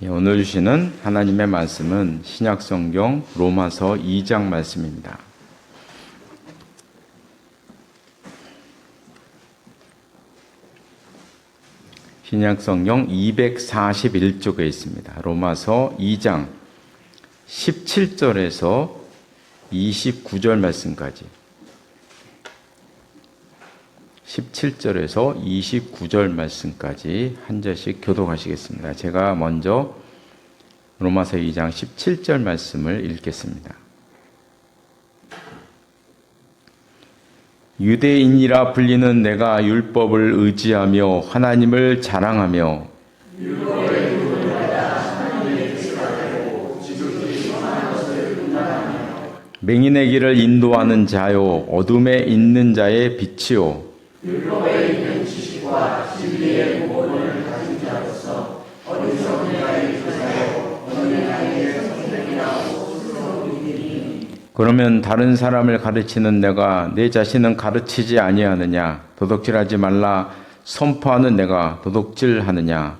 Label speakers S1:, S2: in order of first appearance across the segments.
S1: 예, 오늘 주시는 하나님의 말씀은 신약성경 로마서 2장 말씀입니다. 신약성경 241쪽에 있습니다. 로마서 2장 17절에서 29절 말씀까지 17절에서 29절 말씀까지 한 절씩 교독하시겠습니다. 제가 먼저 로마서 2장 17절 말씀을 읽겠습니다. 유대인이라 불리는 내가 율법을 의지하며 하나님을 자랑하며 맹인의 길을 인도하는 자요 어둠에 있는 자의 빛이요 그러면 다른 사람을 가르치는 내가 내 자신은 가르치지 아니하느냐? 도덕질하지 말라. 선포하는 내가 도덕질하느냐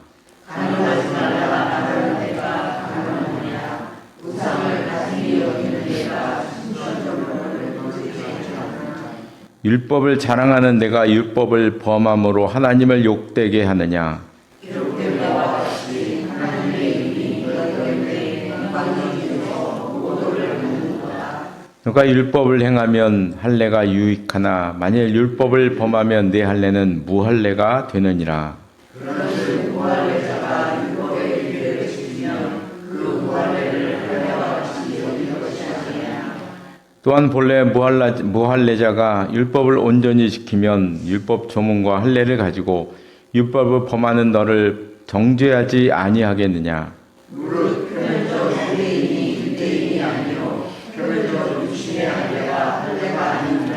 S1: 율법을 자랑하는 내가 율법을 범함으로 하나님을 욕되게 하느냐 누가 율법을 행하면 할례가 유익하나 만일 율법을 범하면 내 할례는 무할례가 되느니라. 또한 본래 무할례자가 율법을 온전히 지키면 율법 조문과 할례를 가지고 율법을 범하는 너를 정죄하지 아니하겠느냐.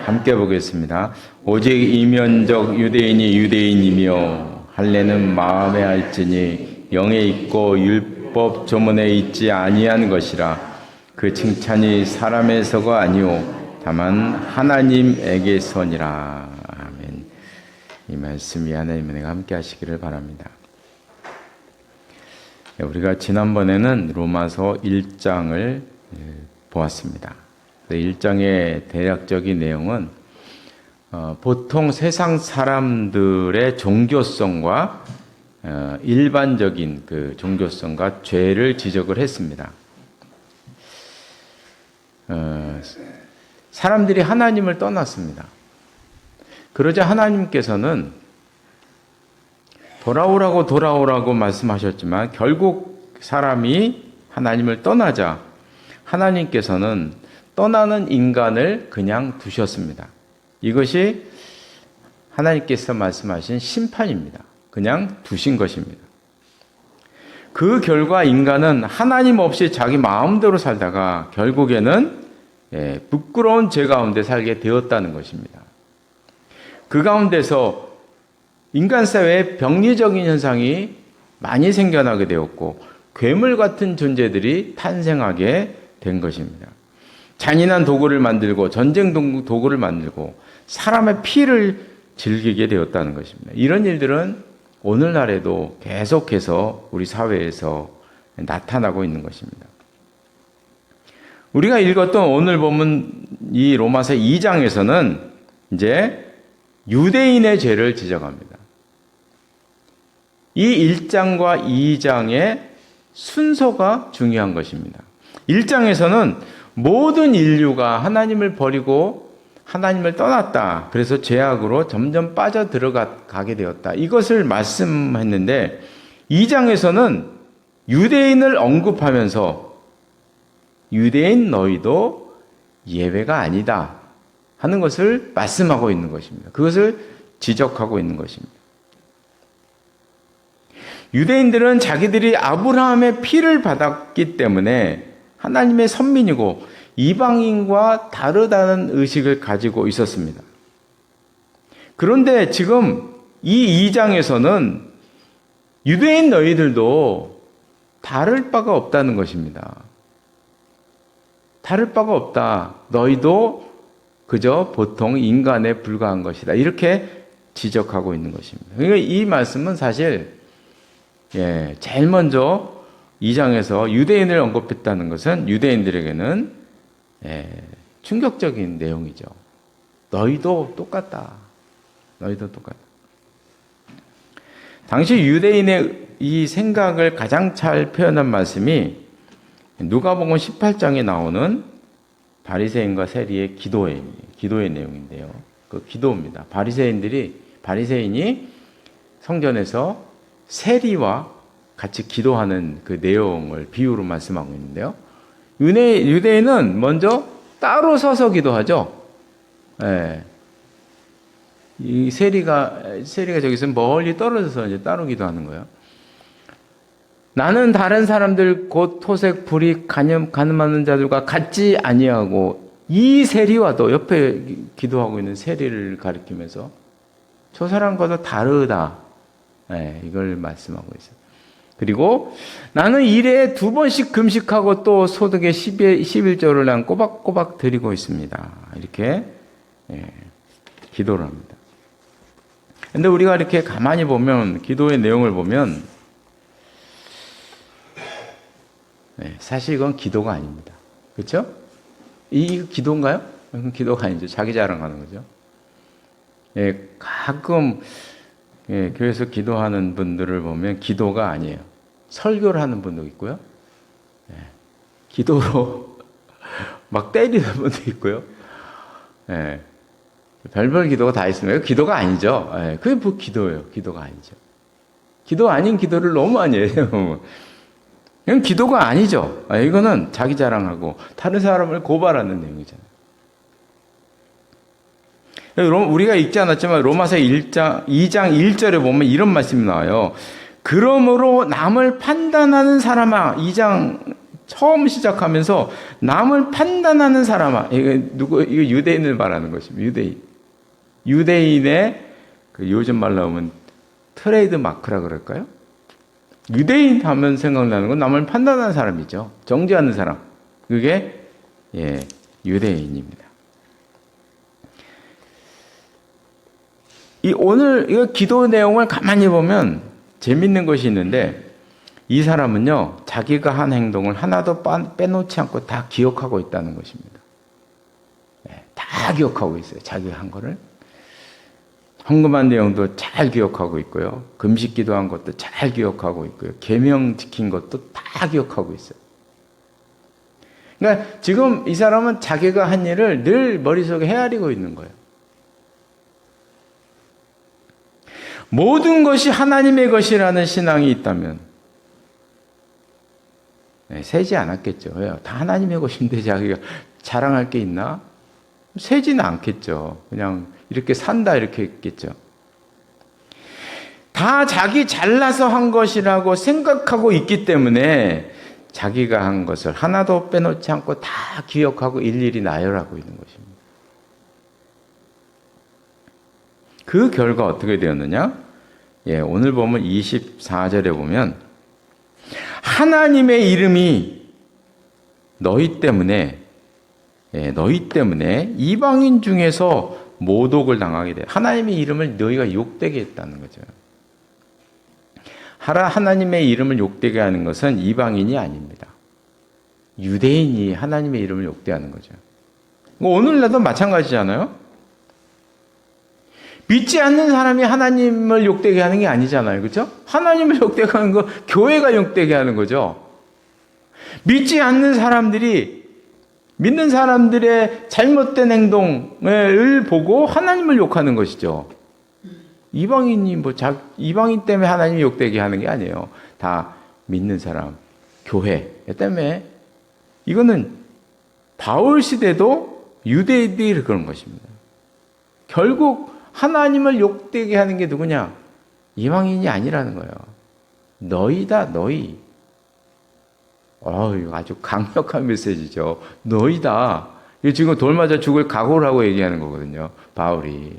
S1: 함께 보겠습니다. 오직 이면적 유대인이 유대인이며 할례는 마음에 할지니 영에 있고 율법 조문에 있지 아니한 것이라 그 칭찬이 사람에서가 아니오 다만 하나님에게서니라 아멘. 이 말씀이 은혜가 함께 하시기를 바랍니다. 네, 우리가 지난번에는 로마서 1장을 보았습니다. 1장의 대략적인 내용은 어, 보통 세상 사람들의 종교성과 어, 일반적인 그 종교성과 죄를 지적을 했습니다. 어, 사람들이 하나님을 떠났습니다. 그러자 하나님께서는 돌아오라고 돌아오라고 말씀하셨지만 결국 사람이 하나님을 떠나자 하나님께서는 떠나는 인간을 그냥 두셨습니다. 이것이 하나님께서 말씀하신 심판입니다. 그냥 두신 것입니다. 그 결과 인간은 하나님 없이 자기 마음대로 살다가 결국에는 예, 부끄러운 죄 가운데 살게 되었다는 것입니다. 그 가운데서 인간 사회에 병리적인 현상이 많이 생겨나게 되었고 괴물 같은 존재들이 탄생하게 된 것입니다. 잔인한 도구를 만들고 전쟁 도구를 만들고 사람의 피를 즐기게 되었다는 것입니다. 이런 일들은 오늘날에도 계속해서 우리 사회에서 나타나고 있는 것입니다. 우리가 읽었던 오늘 보면 이 로마서 2장에서는 이제 유대인의 죄를 지적합니다. 이 1장과 2장의 순서가 중요한 것입니다. 1장에서는 모든 인류가 하나님을 버리고 하나님을 떠났다. 그래서 죄악으로 점점 빠져 들어가게 되었다. 이것을 말씀했는데 2장에서는 유대인을 언급하면서 유대인 너희도 예외가 아니다 하는 것을 말씀하고 있는 것입니다. 그것을 지적하고 있는 것입니다. 유대인들은 자기들이 아브라함의 피를 받았기 때문에 하나님의 선민이고 이방인과 다르다는 의식을 가지고 있었습니다. 그런데 지금 이 2장에서는 유대인 너희들도 다를 바가 없다는 것입니다. 다를 바가 없다. 너희도 그저 보통 인간에 불과한 것이다. 이렇게 지적하고 있는 것입니다. 그러니까 이 말씀은 사실 예, 제일 먼저 2장에서 유대인을 언급했다는 것은 유대인들에게는 예, 충격적인 내용이죠. 너희도 똑같다. 너희도 똑같다. 당시 유대인의 이 생각을 가장 잘 표현한 말씀이 누가복음 18장에 나오는 바리새인과 세리의 기도의 기도의 내용인데요. 그 기도입니다. 바리새인들이 바리새인이 성전에서 세리와 같이 기도하는 그 내용을 비유로 말씀하고 있는데요. 유대, 유대인은 먼저 따로 서서 기도하죠. 예. 이 세리가 세리가 저기서 멀리 떨어져서 이제 따로 기도하는 거예요. 나는 다른 사람들 곧 토색 불이 가늠 가늠하는 자들과 같지 아니하고 이 세리와도 옆에 기도하고 있는 세리를 가리키면서 저 사람과도 다르다. 네, 이걸 말씀하고 있어요. 그리고 나는 일에 두 번씩 금식하고 또 소득의 11, 11조를 난 꼬박꼬박 드리고 있습니다. 이렇게 예, 기도를 합니다. 근데 우리가 이렇게 가만히 보면 기도의 내용을 보면 네, 사실 이건 기도가 아닙니다. 그렇죠? 이, 이 기도인가요? 이건 기도가 아니죠. 자기 자랑하는 거죠. 예, 가끔 예, 교회에서 기도하는 분들을 보면 기도가 아니에요. 설교를 하는 분도 있고요. 예, 기도로 막 때리는 분도 있고요. 예, 별별 기도가 다 있습니다. 기도가 아니죠. 예, 그게 뭐 기도예요. 기도가 아니죠. 기도 아닌 기도를 너무 많이 해요. 이건 기도가 아니죠. 아, 이거는 자기 자랑하고 다른 사람을 고발하는 내용이잖아요. 우리가 읽지 않았지만 로마서 1장, 2장 1절에 보면 이런 말씀이 나와요. 그러므로 남을 판단하는 사람아, 2장 처음 시작하면서 남을 판단하는 사람아, 이거 누구, 이거 유대인을 말하는 것입니다. 유대인. 유대인의 그 요즘 말로 하면 트레이드 마크라 그럴까요? 유대인 하면 생각나는 건 남을 판단하는 사람이죠. 정죄하는 사람. 그게 예, 유대인입니다. 이 오늘 이 기도 내용을 가만히 보면 재밌는 것이 있는데 이 사람은요 자기가 한 행동을 하나도 빼놓지 않고 다 기억하고 있다는 것입니다. 네, 다 기억하고 있어요. 자기가 한 거를 헌금한 내용도 잘 기억하고 있고요. 금식 기도한 것도 잘 기억하고 있고요. 계명 지킨 것도 다 기억하고 있어요. 그러니까 지금 이 사람은 자기가 한 일을 늘 머릿속에 헤아리고 있는 거예요. 모든 것이 하나님의 것이라는 신앙이 있다면 네, 세지 않았겠죠. 다 하나님의 것인데 자기가 자랑할 게 있나? 세지는 않겠죠. 그냥 이렇게 산다 이렇게 했겠죠. 다 자기 잘나서 한 것이라고 생각하고 있기 때문에 자기가 한 것을 하나도 빼놓지 않고 다 기억하고 일일이 나열하고 있는 것입니다. 그 결과 어떻게 되었느냐? 예, 오늘 보면 24절에 보면 하나님의 이름이 너희 때문에 예, 너희 때문에 이방인 중에서 모독을 당하게 돼. 하나님의 이름을 너희가 욕되게 했다는 거죠. 하라 하나님의 이름을 욕되게 하는 것은 이방인이 아닙니다. 유대인이 하나님의 이름을 욕되게 하는 거죠. 오늘날도 마찬가지잖아요. 믿지 않는 사람이 하나님을 욕되게 하는 게 아니잖아요. 그렇죠? 하나님을 욕되게 하는 거 교회가 욕되게 하는 거죠. 믿지 않는 사람들이 믿는 사람들의 잘못된 행동을 보고 하나님을 욕하는 것이죠. 이방인이 뭐 자, 이방인 때문에 하나님이 욕되게 하는 게 아니에요. 다 믿는 사람, 교회 때문에 이거는 바울 시대도 유대인들이 그런 것입니다. 결국 하나님을 욕되게 하는 게 누구냐? 이방인이 아니라는 거예요. 너희다, 너희. 아주 강력한 메시지죠. 너희다. 이 지금 돌 맞아 죽을 각오를 하고 얘기하는 거거든요. 바울이.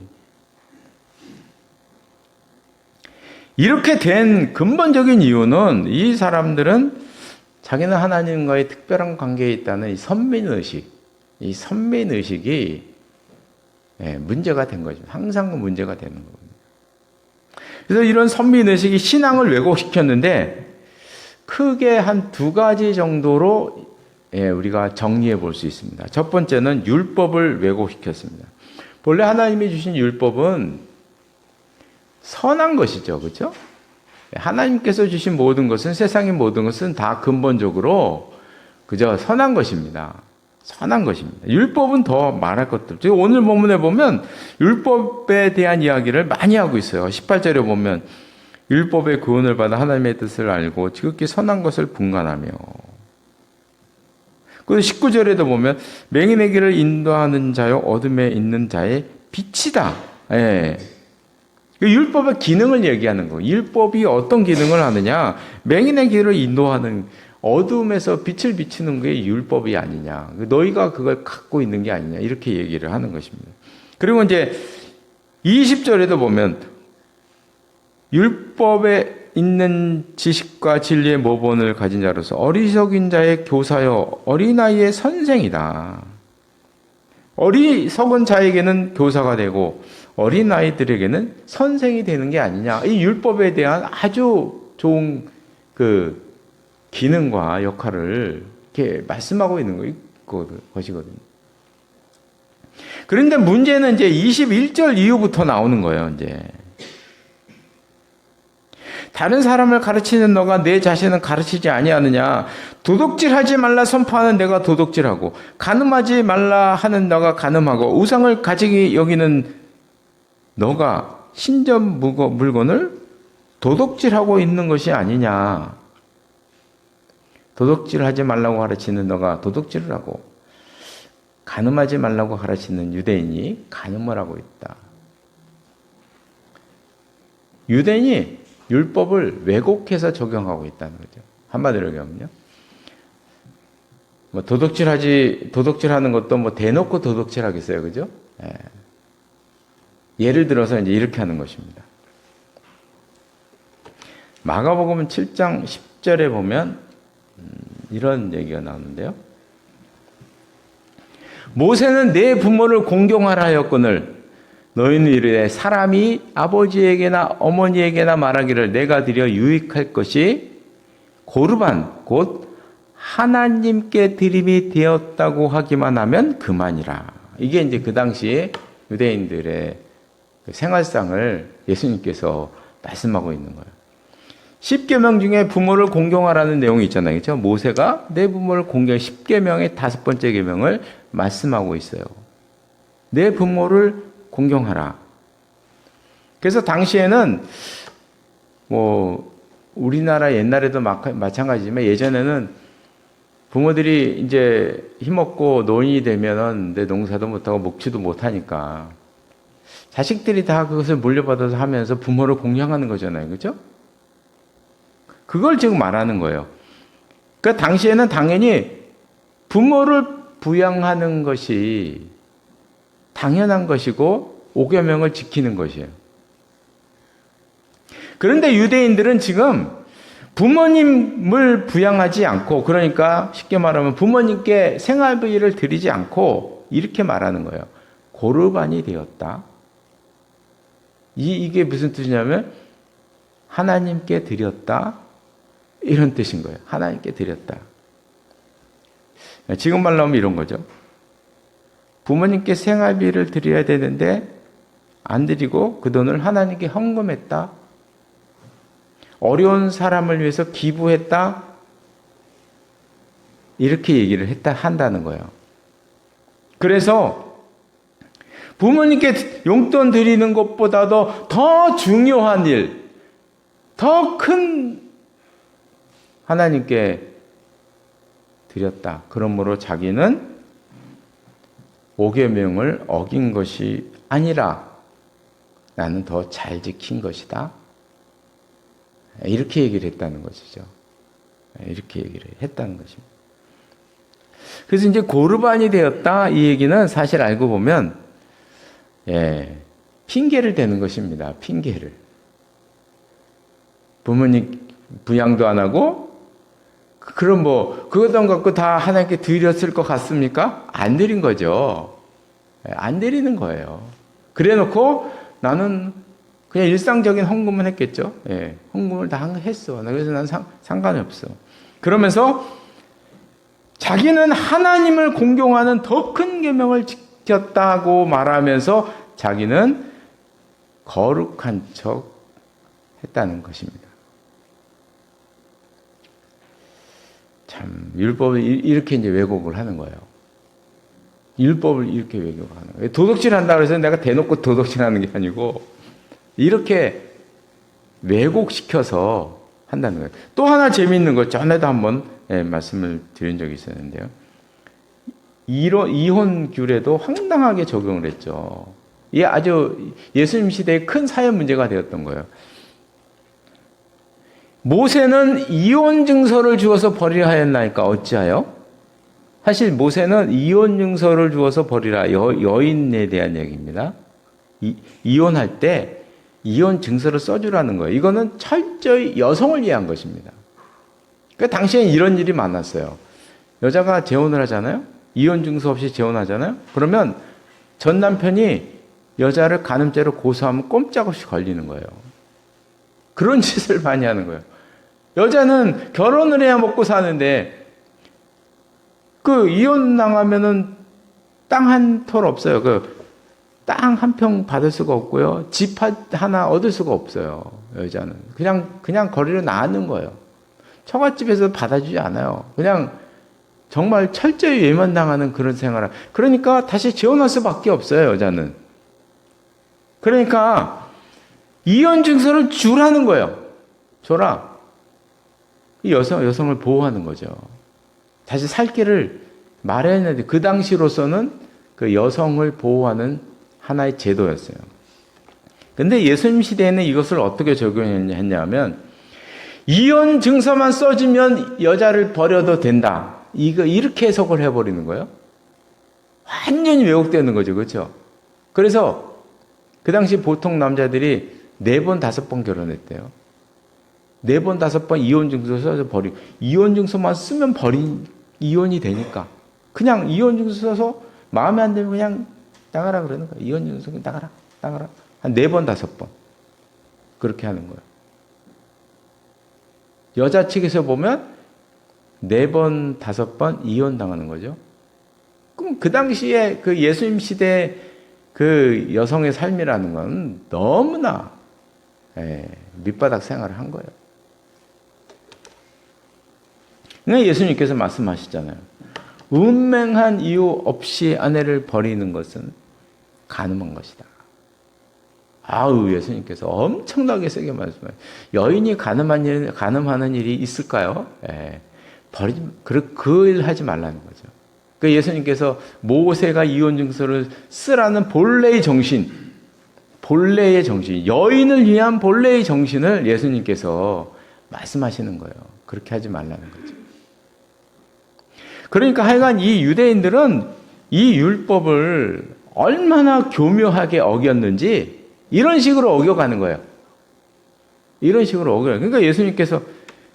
S1: 이렇게 된 근본적인 이유는 이 사람들은 자기는 하나님과의 특별한 관계에 있다는 이 선민의식, 이 선민의식이 예, 문제가 된 거죠. 항상 문제가 되는 거거든요. 그래서 이런 선민의식이 신앙을 왜곡시켰는데 크게 한 두 가지 정도로 예, 우리가 정리해 볼 수 있습니다. 첫 번째는 율법을 왜곡시켰습니다. 본래 하나님이 주신 율법은 선한 것이죠. 그렇죠? 하나님께서 주신 모든 것은 세상의 모든 것은 다 근본적으로 그저 선한 것입니다. 선한 것입니다. 율법은 더 말할 없죠. 오늘 본문에 보면 율법에 대한 이야기를 많이 하고 있어요. 18절에 보면 율법의 구원을 받아 하나님의 뜻을 알고 지극히 선한 것을 분간하며 그 19절에도 보면 맹인의 길을 인도하는 자요 어둠에 있는 자의 빛이다. 예. 그 율법의 기능을 얘기하는 거. 율법이 어떤 기능을 하느냐? 맹인의 길을 인도하는 어둠에서 빛을 비추는 게 율법이 아니냐. 너희가 그걸 갖고 있는 게 아니냐. 이렇게 얘기를 하는 것입니다. 그리고 이제 20절에도 보면 율법에 있는 지식과 진리의 모본을 가진 자로서 어리석인 자의 교사여 어린아이의 선생이다. 어리석은 자에게는 교사가 되고 어린아이들에게는 선생이 되는 게 아니냐. 이 율법에 대한 아주 좋은 그 기능과 역할을 이렇게 말씀하고 있는 것이거든요. 그런데 문제는 이제 21절 이후부터 나오는 거예요, 이제. 다른 사람을 가르치는 너가 내 자신은 가르치지 아니하느냐? 도둑질하지 말라 선포하는 내가 도둑질하고 간음하지 말라 하는 너가 간음하고 우상을 가지기 여기는 너가 신전 물건을 도둑질하고 있는 것이 아니냐? 도둑질하지 말라고 가르치는 너가 도둑질을 하고 간음하지 말라고 가르치는 유대인이 간음을 하고 있다. 유대인이 율법을 왜곡해서 적용하고 있다는 거죠. 한마디로 얘기하면요. 뭐 도둑질하지 도둑질하는 것도 뭐 대놓고 도둑질하겠어요, 그죠? 예. 예를 들어서 이제 이렇게 하는 것입니다. 마가복음 7장 10절에 보면 음, 이런 얘기가 나오는데요. 모세는 내 부모를 공경하라 하였거늘 너희는 이르되 사람이 아버지에게나 어머니에게나 말하기를 내가 드려 유익할 것이 고르반 곧 하나님께 드림이 되었다고 하기만 하면 그만이라. 이게 이제 그 당시 유대인들의 그 생활상을 예수님께서 말씀하고 있는 거예요. 10계명 중에 부모를 공경하라는 내용이 있잖아요. 그렇죠? 모세가 내 부모를 공경 10계명의 다섯 번째 계명을 말씀하고 있어요. 내 부모를 공경하라. 그래서 당시에는 뭐 우리나라 옛날에도 마찬가지지만 예전에는 부모들이 이제 힘없고 노인이 되면은 내 농사도 못하고 먹지도 못하니까 자식들이 다 그것을 물려받아서 하면서 부모를 공경하는 거잖아요. 그죠? 그걸 지금 말하는 거예요. 그 당시에는 당연히 부모를 부양하는 것이 당연한 것이고 오계명을 지키는 것이에요. 그런데 유대인들은 지금 부모님을 부양하지 않고 그러니까 쉽게 말하면 부모님께 생활비를 드리지 않고 이렇게 말하는 거예요. 고르반이 되었다. 이, 이게 무슨 뜻이냐면 하나님께 드렸다. 이런 뜻인 거예요. 하나님께 드렸다. 지금 말로 하면 이런 거죠. 부모님께 생활비를 드려야 되는데 안 드리고 그 돈을 하나님께 헌금했다. 어려운 사람을 위해서 기부했다. 이렇게 얘기를 했다 한다는 거예요. 그래서 부모님께 용돈 드리는 것보다도 더 중요한 일, 더 큰 하나님께 드렸다. 그러므로 자기는 오계명을 어긴 것이 아니라 나는 더 잘 지킨 것이다. 이렇게 얘기를 했다는 것이죠. 이렇게 얘기를 했다는 것입니다. 그래서 이제 고르반이 되었다 이 얘기는 사실 알고 보면 예, 핑계를 대는 것입니다. 핑계를. 부모님 부양도 안 하고 그럼 뭐 그것도 갖고 다 하나님께 드렸을 것 같습니까? 안 드린 거죠. 예, 안 드리는 거예요. 그래 놓고 나는 그냥 일상적인 헌금은 했겠죠. 예, 헌금을 다 한- 했어. 그래서 난 상, 상관이 없어. 그러면서 자기는 하나님을 공경하는 더 큰 계명을 지켰다고 말하면서 자기는 거룩한 척 했다는 것입니다. 참 율법을 이- 이렇게 이제 왜곡을 하는 거예요. 율법을 이렇게 왜곡하는 거예요. 도덕질 한다 그래서 내가 대놓고 도덕질 하는 게 아니고 이렇게 왜곡시켜서 한다는 거예요. 또 하나 재미있는 거 전에도 한번 예, 말씀을 드린 적이 있었는데요. 이로, 이혼 규례도 황당하게 적용을 했죠. 이게 아주 예수님 시대에 큰 사회 문제가 되었던 거예요. 모세는 이혼 증서를 주어서 버리라 하였나이까 어찌하여? 사실 모세는 이혼 증서를 주어서 버리라 여, 여인에 대한 얘기입니다. 이, 이혼할 때 이혼 증서를 써주라는 거예요. 이거는 철저히 여성을 위한 것입니다. 그 당시엔 이런 일이 많았어요. 여자가 재혼을 하잖아요. 이혼 증서 없이 재혼하잖아요. 그러면 전 남편이 여자를 간음죄로 고소하면 꼼짝없이 걸리는 거예요. 그런 짓을 많이 하는 거예요. 여자는 결혼을 해야 먹고 사는데 그 이혼 당하면은 땅 한 톨 없어요. 그 땅 한 평 받을 수가 없고요. 집 하나 얻을 수가 없어요. 여자는 그냥 그냥 거리로 나가는 거예요. 처갓집에서 받아주지 않아요. 그냥 정말 철저히 외면당하는 그런 생활을. 그러니까 다시 재혼할 수밖에 없어요, 여자는. 그러니까 이혼 증서를 주라는 거예요. 줘라. 이 여성 여성을 보호하는 거죠. 다시 살 길을 마련했는데 그 당시로서는 그 여성을 보호하는 하나의 제도였어요. 근데 예수님 시대에는 이것을 어떻게 적용했냐면 이혼 증서만 써주면 여자를 버려도 된다. 이거 이렇게 해석을 해버리는 거예요. 완전히 왜곡되는 거죠, 그렇죠? 그래서 그 당시 보통 남자들이 네 번 다섯 번 결혼했대요. 네 번 다섯 번 이혼 증서 써서 버리. 이혼 증서만 쓰면 버린 이혼이 되니까 그냥 이혼 증서 써서 마음에 안 들면 그냥 나가라 그러는 거예요. 이혼 증서 그냥 나가라, 나가라. 한 네 번 다섯 번 그렇게 하는 거예요. 여자 측에서 보면 네 번, 다섯 번 이혼 당하는 거죠. 그럼 그 당시에 그 예수님 시대 그 여성의 삶이라는 건 너무나 예, 밑바닥 생활을 한 거예요. 그러니까 예수님께서 말씀하시잖아요. 운명한 이유 없이 아내를 버리는 것은 가늠한 것이다. 아우 예수님께서 엄청나게 세게 말씀해요. 여인이 가늠한 일, 가늠하는 일이 있을까요? 예. 버리지 그일 하지 말라는 거죠. 그 예수님께서 모세가 이혼 증서를 쓰라는 본래의 정신, 본래의 정신, 여인을 위한 본래의 정신을 예수님께서 말씀하시는 거예요. 그렇게 하지 말라는 거죠. 그러니까 하여간 이 유대인들은 이 율법을 얼마나 교묘하게 어겼는지 이런 식으로 어겨가는 거예요. 이런 식으로 어겨요. 그러니까 예수님께서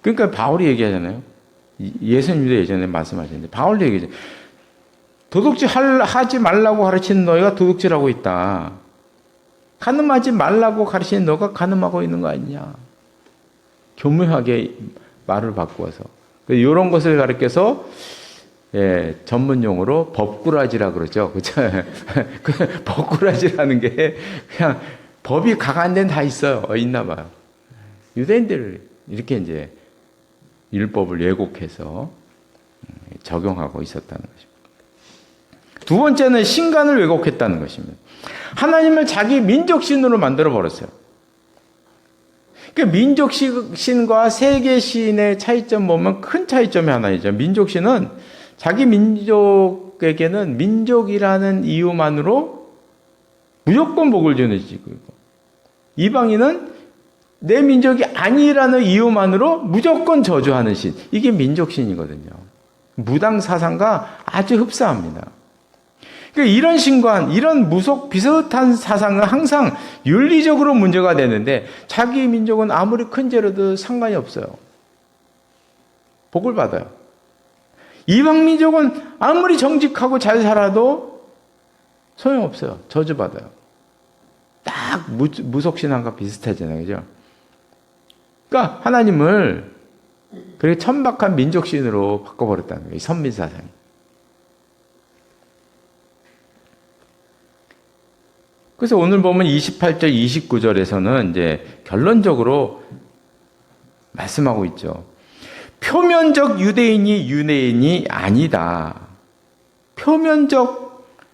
S1: 그러니까 바울이 얘기하잖아요. 예수님도 예전에 말씀하셨는데 바울도 얘기하죠. 도둑질 하지 말라고 가르치는 너희가 도둑질하고 있다. 가늠하지 말라고 가르치는 너가 가늠하고 있는 거 아니냐. 교묘하게 말을 바꾸어서 이런 것을 가르쳐서 예, 전문 용어로 법꾸라지라 그러죠. 그죠? 그 법꾸라지라는 게 그냥 법이 강한 데는 다 있어요. 어, 있나 봐요. 유대인들 이렇게 이제 율법을 왜곡해서 적용하고 있었다는 것입니다. 두 번째는 신간을 왜곡했다는 것입니다. 하나님을 자기 민족신으로 만들어 버렸어요. 그 민족신과 세계신의 차이점 보면 큰 차이점이 하나 있죠. 민족신은 자기 민족에게는 민족이라는 이유만으로 무조건 복을 주는 지고 이방인은 내 민족이 아니라는 이유만으로 무조건 저주하는 신. 이게 민족신이거든요. 무당 사상과 아주 흡사합니다. 그러니까 이런 신관, 이런 무속 비슷한 사상은 항상 윤리적으로 문제가 되는데 자기 민족은 아무리 큰 죄로도 상관이 없어요. 복을 받아요. 이방 민족은 아무리 정직하고 잘 살아도 소용없어요. 저주받아요. 딱딱 무, 무속신앙과 비슷하잖아요. 그죠? 그러니까 하나님을 그렇게 천박한 민족신으로 바꿔버렸다는 거예요. 이 선민사상이. 그래서 오늘 보면 28절, 29절에서는 이제 결론적으로 말씀하고 있죠. 표면적 유대인이 유대인이 아니다. 표면적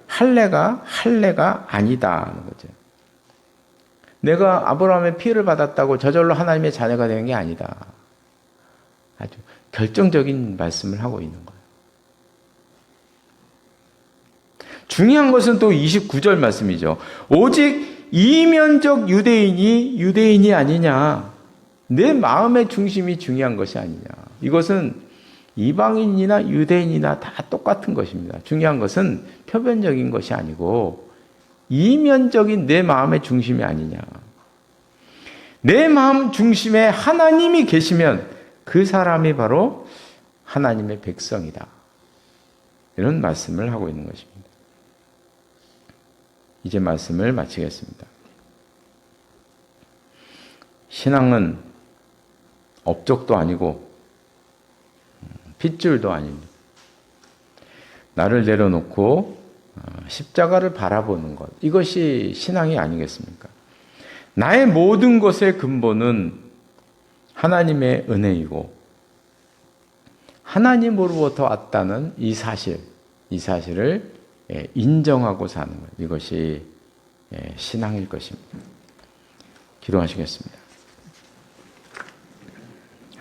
S1: 할례가 할례가 아니다는 거죠. 내가 아브라함의 피를 받았다고 저절로 하나님의 자녀가 되는 게 아니다. 아주 결정적인 말씀을 하고 있는 거예요. 중요한 것은 또 29절 말씀이죠. 오직 이면적 유대인이 유대인이 아니냐. 내 마음의 중심이 중요한 것이 아니냐. 이것은 이방인이나 유대인이나 다 똑같은 것입니다. 중요한 것은 표면적인 것이 아니고 이면적인 내 마음의 중심이 아니냐. 내 마음 중심에 하나님이 계시면 그 사람이 바로 하나님의 백성이다. 이런 말씀을 하고 있는 것입니다. 이제 말씀을 마치겠습니다. 신앙은 업적도 아니고 핏줄도 아닙니다. 나를 내려놓고 어, 십자가를 바라보는 것. 이것이 신앙이 아니겠습니까? 나의 모든 것의 근본은 하나님의 은혜이고 하나님으로부터 왔다는 이 사실, 이 사실을 예, 인정하고 사는 것. 이것이 예, 신앙일 것입니다. 기도하시겠습니다.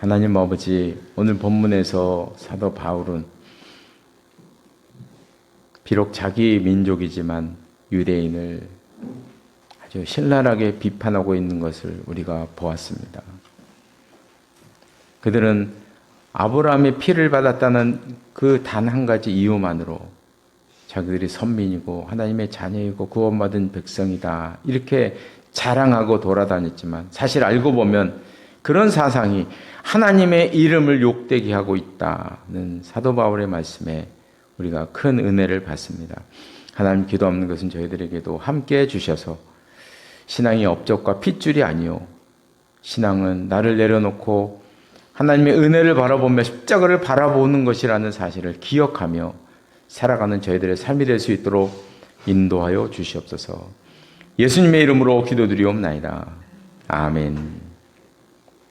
S1: 하나님 아버지, 오늘 본문에서 사도 바울은 비록 자기 민족이지만 유대인을 아주 신랄하게 비판하고 있는 것을 우리가 보았습니다. 그들은 아브라함의 피를 받았다는 그 단 한 가지 이유만으로 자기들이 선민이고 하나님의 자녀이고 구원받은 백성이다. 이렇게 자랑하고 돌아다녔지만 사실 알고 보면 그런 사상이 하나님의 이름을 욕되게 하고 있다는 사도 바울의 말씀에 우리가 큰 은혜를 받습니다. 하나님 기도 없는 것은 저희들에게도 함께 해 주셔서 신앙이 업적과 핏줄이 아니요. 신앙은 나를 내려놓고 하나님의 은혜를 바라보며 십자가를 바라보는 것이라는 사실을 기억하며 살아가는 저희들의 삶이 될 수 있도록 인도하여 주시옵소서. 예수님의 이름으로 기도드리옵나이다. 아멘.